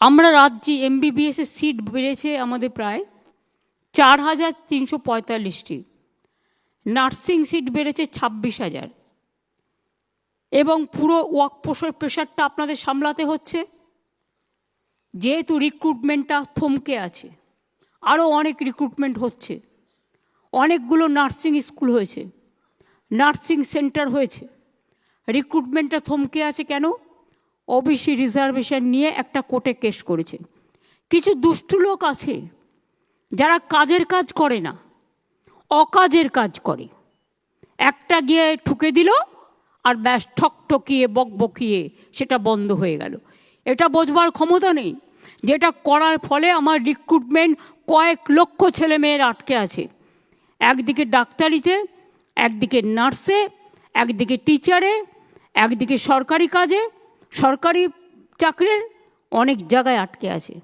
আমরা রাজ্যে এমবিবিএসের সিট বেড়েছে আমাদের প্রায় চার হাজার তিনশো পঁয়তাল্লিশটি। নার্সিং সিট বেড়েছে ছাব্বিশ হাজার। এবং পুরো ওয়ার্ক প্রেশারটা আপনাদের সামলাতে হচ্ছে। যেহেতু রিক্রুটমেন্টটা থমকে আছে আরও অনেক রিক্রুটমেন্ট হচ্ছে। অনেকগুলো নার্সিং স্কুল হয়েছে নার্সিং সেন্টার হয়েছে। রিক্রুটমেন্টটা থমকে আছে কেন? ওবিসি রিজার্ভেশন নিয়ে একটা কোর্টে কেস করেছে। কিছু দুষ্টু লোক আছে, যারা কাজের কাজ করে না, অকাজের কাজ করে। একটা গিয়ে ঠুকে দিল আর ব্যাস ঠকঠকিয়ে বকবকিয়ে সেটা বন্ধ হয়ে গেল। এটা বোঝবার ক্ষমতা নেই যেটা করার ফলে আমার রিক্রুটমেন্ট কয়েক লক্ষ ছেলে মেয়ের আটকে আছে। একদিকে ডাক্তারিতে, একদিকে নার্সে, একদিকে টিচারে একদিকে সরকারি কাজে সরকারি চাকরির অনেক জায়গায় আটকে আছে।